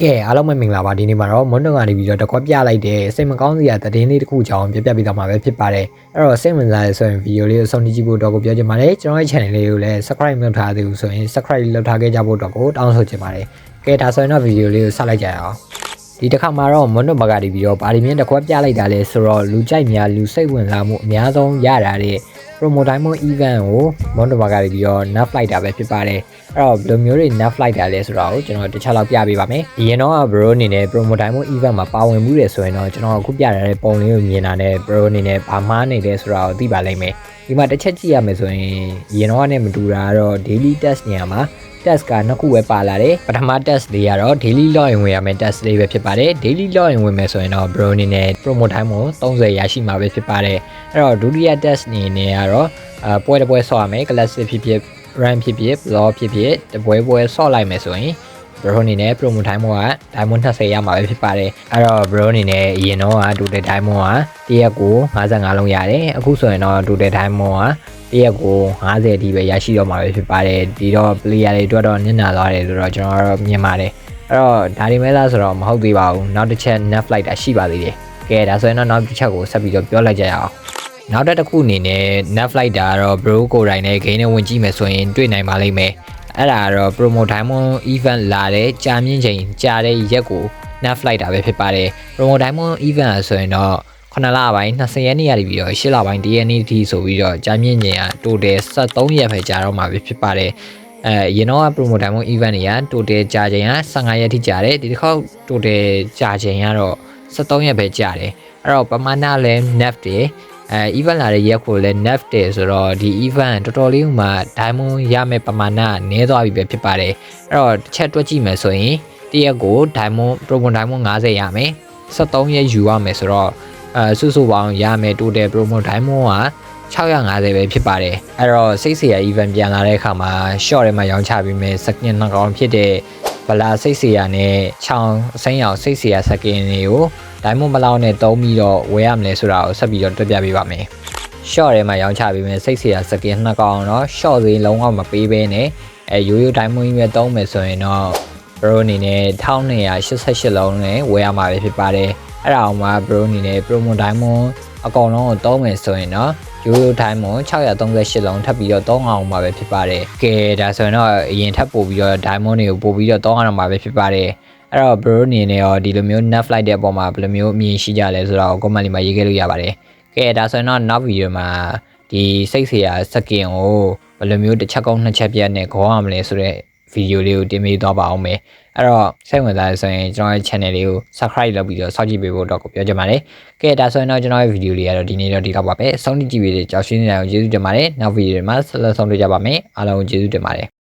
ကဲအားလုံးပဲမင်္ဂလာပါဒီနေ့မှာတော့မွန်းတုံကနေပြီးတော့တကွက်ပြလိုက်တဲ့စိတ်မကောင်းစရာသတင်းလေးတစ်ခုကြောင်းပြပြပေးတော့မှာပဲဖြစ်ပါတယ်အဲ့တော့စိတ်ဝင်စားရဆိုရင်ဗီဒီယိုလေးကိုဆုံးဖြတ်ကြည့်ဖို့တော့ကိုပြောချင်ပါတယ်ကျွန်တော်ရဲ့ channel လေးကိုလည်း subscribe လုပ်ထားသေးဘူးဆိုရင် subscribe လုပ်ထားခဲ့ကြဖို့တော့ကိုတောင်းဆိုချင်ပါတယ်ကဲဒါဆိုရင်တော့ဗီဒီယိုလေးကိုဆက်လိုက်ကြရအောင် ဒီတစ်ခါမှာတော့မွန်းတုံဘက်ကနေပြီးတော့ဗာဒီမြင့်တကွက်ပြလိုက်တာလဲဆိုတော့လူကြိုက်များလူစိတ်ဝင်စားမှုအများဆုံးရတာတဲ့ promo diamond event ကိုမွန်တိုဘာကနေပြီးတော့ nerf flight တာပဲဖြစ်ပါတယ်အဲ့တော့ဘယ်လိုမျိုးတွေ nerf flight တာလဲဆိုတာကိုကျွန်တော်တစ်ချက်လောက်ပြပေးပါမယ်အရင်တော့ bro အနေနဲ့ promo diamond event မှာပါဝင်မှုတယ်ဆိုရင်တော့ကျွန်တော်အခုပြထားတဲ့ပုံလေးကိုမြင်တာနဲ့ bro အနေနဲ့ဘာမှားနေလဲဆိုတာကိုသိပါလိမ့်မယ်ဒီမှာတစ်ချက်ကြည့်ရမယ်ဆိုရင်အရင်တော့နဲ့မတူတာကတော့ daily test နေရာမှာ test ကနှစ်ခုပဲပါလာတယ်ပထမ test လေးကတော့ daily login ဝင်ရမယ် test လေးပဲဖြစ်ပါတယ် daily login ဝင်မယ်ဆိုရင်တော့ bro အနေနဲ့ promo time ကို30ရရှိမှာပဲဖြစ်ပါတယ်အဲ့တော့ဒုတိယ test အနေနဲ့ကတော့အပွဲတစ်ပွဲဆော့ရမယ် classic ဖြစ်ဖြစ် run ဖြစ်ဖြစ် block ဖြစ်ဖြစ်တပွဲပွဲဆော့လိုက်မယ်ဆိုရင် bro အနေနဲ့ promo time က diamond 20ရမှာပဲဖြစ်ပါတယ်အဲ့တော့ bro အနေနဲ့အရင်တော့က total diamond ကတရက်ကို55လုံးရတယ်အခုဆိုရင်တော့ total diamond ကတရက်ကို50အထိပဲရရှိတော့မှာပဲဖြစ်ပါတယ်ဒီတော့ player တွေအတွက်တော့နစ်နာသွားတယ်လို့တော့ကျွန်တော်တို့မြင်ပါတယ်အဲ့တော့ဒါဒီမဲလားဆိုတော့မဟုတ်သေးပါဘူးနောက်တစ်ချက် net flight တာရှိပါသေးတယ်ကဲဒါဆိုရင်တော့နောက်တစ်ချက်ကိုဆက်ပြီးတော့ပြောလိုက်ကြရအောင်နောက်တစ်ခုအနေနဲ့ net flight တာကတော့ bro ကိုယ်တိုင်နဲ့ game နဲ့ဝင်ကြည့်မယ်ဆိုရင်တွေ့နိုင်ပါလိမ့်မယ် အဲ့ဒါကတော့ promo diamond event လာတဲ့ကြာမြင့်ချိန်ကြာတဲ့ရက်ကို net flight တာပဲဖြစ်ပါတယ် promo diamond event ဆိုရင်တော့9လပိုင်း20ရက်နေ့ရပြီးတော့10လပိုင်း1ရက်နေ့ထိဆိုပြီးတော့ကြာမြင့်ချိန်က total 73ရက်ပဲကြာတော့မှာပဲဖြစ်ပါတယ်အဲရင်တော့ promo diamond event တွေက total ကြာချိန်က15ရက်ထိကြာတယ်ဒီတစ်ခေါက် total ကြာချိန်ကတော့73ရက်ပဲကြာတယ်အဲ့တော့ပမာဏလဲ net တွေ အဲ event လာတဲ့ရက်ကိုလည်း net တယ်ဆိုတော့ဒီ event တော်တော်လေးဥမာ diamond ရမယ့်ပမာဏနည်းသွားပြီပဲဖြစ်ပါတယ်အဲ့တော့တစ်ချက်တွက်ကြည့်မယ်ဆိုရင်တရက်ကို diamond promo diamond 50ရမယ်73ရက်ယူရမယ်ဆိုတော့အဲစုစုပေါင်းရမယ် total promo diamond က650ပဲဖြစ်ပါတယ်အဲ့တော့စိတ်เสีย event ပြန်လာတဲ့အခါမှာ short ထဲမှာရောင်းချပြီးမယ် second နှစ်ကောင်ဖြစ်တဲ့ဗလာစိတ်เสียနဲ့ချောင်းအစိမ်းရောင်စိတ်เสีย second တွေကို diamond ဘလောက်နဲ့တုံးပြီးတော့ဝယ်ရမလဲဆိုတာကိုဆက်ပြီးတော့တွက်ပြပေးပါမယ် short ထဲမှာရောင်းချပေးမယ်စိတ်เสีย second နှစ်ကောင်တော့ short သေးလုံးဝမပေးဘဲနဲ့အဲရိုးရိုး diamond ကြီးပဲတုံးမယ်ဆိုရင်တော့ bro အနေနဲ့1288လုံးနဲ့ဝယ်ရမှာပဲဖြစ်ပါတယ်အဲ့ဒါအောင်မှ bro အနေနဲ့ promo diamond အကောင်လုံးကိုတုံးမယ်ဆိုရင်တော့ရိုးရိုး diamond 638လုံးထပ်ပြီးတော့တုံးအောင်မှာပဲဖြစ်ပါတယ်ကဲဒါဆိုရင်တော့အရင်ထပ်ပို့ပြီးတော့ diamond တွေကိုပို့ပြီးတော့တုံးအောင်မှာပဲဖြစ်ပါတယ် အဲ့တော့ bro အနေနဲ့ရောဒီလိုမျိုး net flight တဲ့အပေါ်မှာဘယ်လိုမျိုးအမြင်ရှိကြလဲဆိုတာကို comment လေးမှာရေးခဲ့လို့ရပါတယ်ကဲဒါဆိုရင်တော့နောက် video မှာဒီစိတ်ဆရာစကင်ကိုဘယ်လိုမျိုးတစ်ချက်ကောင်းနှစ်ချက်ပြတ်နဲ့ခေါ်ရမလဲဆိုတော့ဗီဒီယိုလေးကိုတင်ပေးသွားပါအောင်မယ်အဲ့တော့စိတ်ဝင်စားရဆိုရင်ကျွန်တော်ရဲ့ channel လေးကို subscribe လုပ်ပြီးတော့စောင့်ကြည့်ပေးဖို့တော့ကိုပြောချင်ပါတယ်ကဲဒါဆိုရင်တော့ကျွန်တော်ရဲ့ဗီဒီယိုလေးကတော့ဒီနေ့တော့ဒီလောက်ပါပဲစောင့်ကြည့်ကြည့်ပေးတဲ့ကြောက်ရှင်းနေတာကိုကျေးဇူးတင်ပါတယ်နောက်ဗီဒီယိုမှာဆက်လက်ဆောင်တွေ့ကြပါမယ်အားလုံးကိုကျေးဇူးတင်ပါတယ်